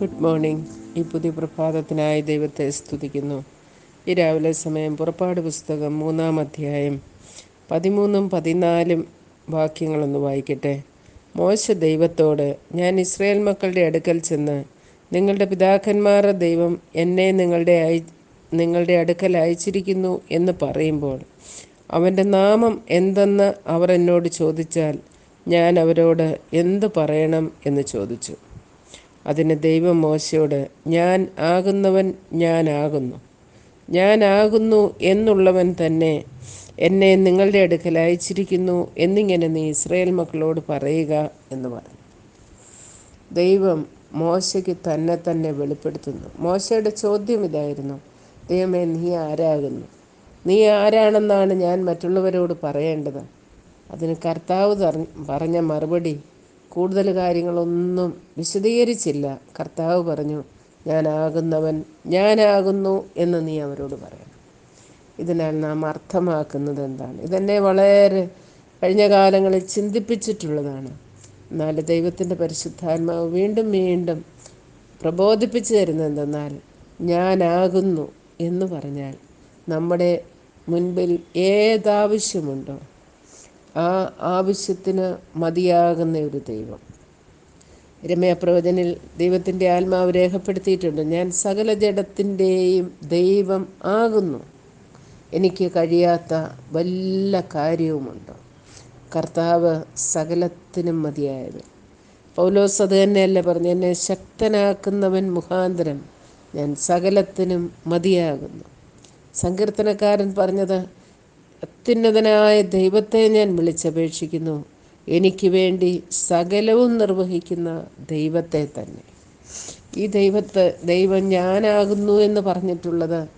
Good morning ഈ പുതിയ പ്രഭാതത്തിനായി ദൈവത്തെ സ്തുതിക്കുന്നു. ഈ രാവിലെ സമയം പുറപ്പാട് പുസ്തകം മൂന്നാം അധ്യായം പതിമൂന്നും പതിനാലും വാക്യങ്ങളൊന്ന് വായിക്കട്ടെ. മോശ ദൈവത്തോട് ഞാൻ ഇസ്രയേൽ മക്കളുടെ അടുക്കൽ ചെന്ന് നിങ്ങളുടെ പിതാക്കന്മാരുടെ ദൈവം എന്നെ നിങ്ങളുടെ അയ നിങ്ങളുടെ അടുക്കൽ അയച്ചിരിക്കുന്നു എന്ന് പറയുമ്പോൾ അവന്റെ നാമം എന്തെന്ന് അവർ എന്നോട് ചോദിച്ചാൽ ഞാൻ അവരോട് എന്ത് പറയണം എന്ന് ചോദിച്ചു. അതിന് ദൈവം മോശയോട് ഞാൻ ആകുന്നവൻ ഞാനാകുന്നു. ഞാനാകുന്നു എന്നുള്ളവൻ തന്നെ എന്നെ നിങ്ങളുടെ അടുക്കൽ അയച്ചിരിക്കുന്നു എന്നിങ്ങനെ നീ ഇസ്രയേൽ മക്കളോട് പറയുക എന്ന് പറഞ്ഞു. ദൈവം മോശയ്ക്ക് തന്നെ തന്നെ വെളിപ്പെടുത്തുന്നു. മോശയുടെ ചോദ്യം ഇതായിരുന്നു ദൈവമേ നീ ആരാകുന്നു? നീ ആരാണെന്നാണ് ഞാൻ മറ്റുള്ളവരോട് പറയേണ്ടത്? അതിന് കർത്താവ് പറഞ്ഞ മറുപടി കൂടുതൽ കാര്യങ്ങളൊന്നും വിശദീകരിച്ചില്ല. കർത്താവ് പറഞ്ഞു ഞാനാകുന്നവൻ ഞാനാകുന്നു എന്ന് നീ അവരോട് പറയണം. ഇതിനാൽ നാം അർത്ഥമാക്കുന്നത് എന്താണ്? ഇതെന്നെ വളരെ കഴിഞ്ഞ കാലങ്ങളിൽ ചിന്തിപ്പിച്ചിട്ടുള്ളതാണ്. എന്നാൽ ദൈവത്തിന്റെ പരിശുദ്ധാത്മാവ് വീണ്ടും വീണ്ടും പ്രബോധിപ്പിച്ചു തരുന്നത് എന്തെന്നാൽ ഞാനാകുന്നു എന്ന് പറഞ്ഞാൽ നമ്മുടെ മുൻപിൽ ഏതാവശ്യമുണ്ടോ? ആ ആവശ്യത്തിന് മതിയാകുന്ന ഒരു ദൈവം. രമയപ്രവചനിൽ ദൈവത്തിന്റെ ആത്മാവ് രേഖപ്പെടുത്തിയിട്ടുണ്ട്. ഞാൻ സകല ജഡത്തിന്റെയും ദൈവം ആകുന്നു. എനിക്ക് കഴിയാത്ത വല്ല കാര്യവുമുണ്ട്? കർത്താവ് സകലത്തിനും മതിയായത്. പൗലോസ് അത് തന്നെയല്ല പറഞ്ഞു എന്നെ ശക്തനാക്കുന്നവൻ മുഖാന്തരം ഞാൻ സകലത്തിനും മതിയാകുന്നു. സങ്കീർത്തനക്കാരൻ പറഞ്ഞത് അത്യുന്നതനായ ദൈവത്തെ ഞാൻ വിളിച്ചപേക്ഷിക്കുന്നു. എനിക്ക് വേണ്ടി സകലവും നിർവഹിക്കുന്ന ദൈവത്തെ തന്നെ. ഈ ദൈവത്തെ ദൈവം ഞാനാകുന്നു എന്ന് പറഞ്ഞിട്ടുള്ളത്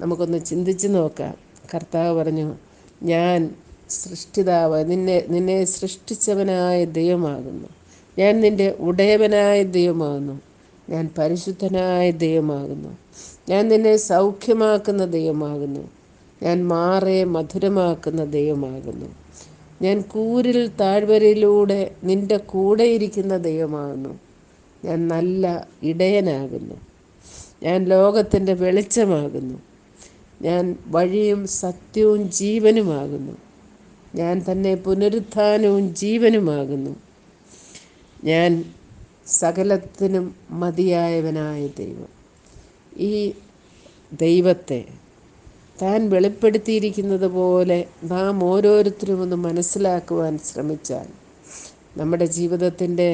നമുക്കൊന്ന് ചിന്തിച്ച് നോക്കാം. കർത്താവ് പറഞ്ഞു ഞാൻ സൃഷ്ടിതാവ് നിന്നെ നിന്നെ സൃഷ്ടിച്ചവനായ ദൈവമാകുന്നു. ഞാൻ നിന്റെ ഉടയവനായ ദൈവമാകുന്നു. ഞാൻ പരിശുദ്ധനായ ദൈവമാകുന്നു. ഞാൻ നിന്നെ സൗഖ്യമാക്കുന്ന ദൈവമാകുന്നു. ഞാൻ മാറെ മധുരമാക്കുന്ന ദൈവമാകുന്നു. ഞാൻ കൂരിൽ താഴ്വരയിലൂടെ നിന്റെ കൂടെ ഇരിക്കുന്ന ദൈവമാകുന്നു. ഞാൻ നല്ല ഇടയനാകുന്നു. ഞാൻ ലോകത്തിന്റെ വെളിച്ചമാകുന്നു. ഞാൻ വഴിയും സത്യവും ജീവനുമാകുന്നു. ഞാൻ തന്നെ പുനരുത്ഥാനവും ജീവനുമാകുന്നു. ഞാൻ സകലത്തിനും മതിയായവനായ ദൈവം. ഈ ദൈവത്തെ താൻ വെളിപ്പെടുത്തിയിരിക്കുന്നത് പോലെ നാം ഓരോരുത്തരും ഒന്ന് മനസ്സിലാക്കുവാൻ ശ്രമിച്ചാൽ നമ്മുടെ ജീവിതത്തിന്റെ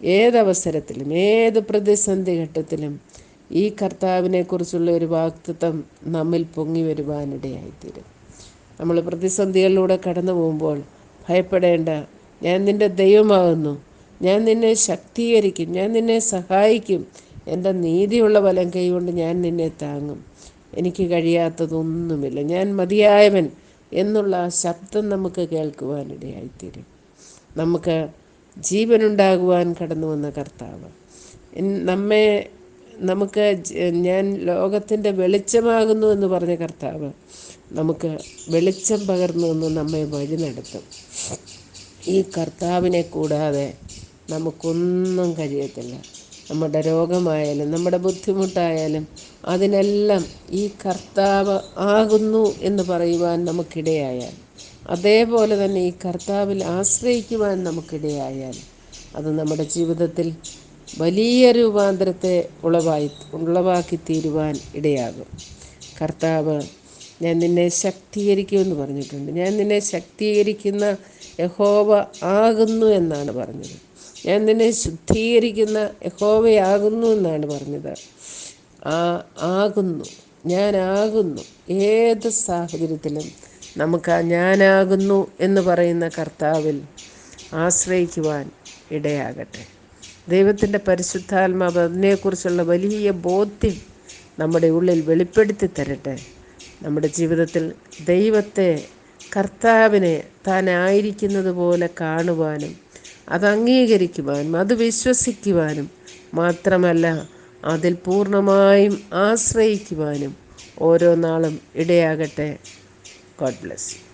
ഏതവസരത്തിലും ഏത് പ്രതിസന്ധി ഘട്ടത്തിലും ഈ കർത്താവിനെക്കുറിച്ചുള്ള ഒരു വാക്തത്വം നമ്മിൽ പൊങ്ങി വരുവാനിടയായിത്തീരും. നമ്മൾ പ്രതിസന്ധികളിലൂടെ കടന്നു പോകുമ്പോൾ ഭയപ്പെടേണ്ട ഞാൻ നിന്റെ ദൈവമാകുന്നു ഞാൻ നിന്നെ ശക്തീകരിക്കും ഞാൻ നിന്നെ സഹായിക്കും എന്റെ നീതിയുള്ള വലം കൈകൊണ്ട് ഞാൻ നിന്നെ താങ്ങും. എനിക്ക് കഴിയാത്തതൊന്നുമില്ല. ഞാൻ മതിയായവൻ എന്നുള്ള ആ ശബ്ദം നമുക്ക് കേൾക്കുവാനിടയായിത്തീരും. നമുക്ക് ജീവനുണ്ടാകുവാൻ കടന്നു വന്ന കർത്താവ്. നമ്മെ നമുക്ക് ഞാൻ ലോകത്തിന്റെ വെളിച്ചമാകുന്നു എന്ന് പറഞ്ഞ കർത്താവ് നമുക്ക് വെളിച്ചം പകർന്നു എന്ന് നമ്മെ വഴി നടത്തും. ഈ കർത്താവിനെ കൂടാതെ നമുക്കൊന്നും കഴിയത്തില്ല. നമ്മുടെ രോഗമായാലും നമ്മുടെ ബുദ്ധിമുട്ടായാലും അതിനെല്ലാം ഈ കർത്താവ് ആകുന്നു എന്ന് പറയുവാൻ നമുക്കിടയായാൽ അതേപോലെ തന്നെ ഈ കർത്താവിൽ ആശ്രയിക്കുവാൻ നമുക്കിടയായാൽ അത് നമ്മുടെ ജീവിതത്തിൽ വലിയ രൂപാന്തരത്തെ ഉളവായി ഉളവാക്കി തീരുവാൻ ഇടയാകും. കർത്താവ് ഞാൻ നിന്നെ ശക്തീകരിക്കുമെന്ന് പറഞ്ഞിട്ടുണ്ട്. ഞാൻ നിന്നെ ശക്തീകരിക്കുന്ന യഹോവ ആകുന്നു എന്നാണ് പറഞ്ഞത്. ഞാൻ നിന്നെ ശുദ്ധീകരിക്കുന്ന യഹോവയാകുന്നു എന്നാണ് പറഞ്ഞത്. ആകുന്നു. ഞാനാകുന്നു. ഏത് സാഹചര്യത്തിലും നമുക്ക് ആ ഞാനാകുന്നു എന്ന് പറയുന്ന കർത്താവിൽ ആശ്രയിക്കുവാൻ ഇടയാകട്ടെ. ദൈവത്തിന്റെ പരിശുദ്ധാത്മാവ് അതിനെക്കുറിച്ചുള്ള വലിയ ബോധ്യം നമ്മുടെ ഉള്ളിൽ വെളിപ്പെടുത്തി തരട്ടെ. നമ്മുടെ ജീവിതത്തിൽ ദൈവത്തെ കർത്താവിനെ താനായിരിക്കുന്നത് പോലെ കാണുവാനും അത് അംഗീകരിക്കുവാനും അത് വിശ്വസിക്കുവാനും മാത്രമല്ല അതിൽ പൂർണമായും ആശ്രയിക്കുവാനും ഓരോ നാളും ഇടയാകട്ടെ. God bless you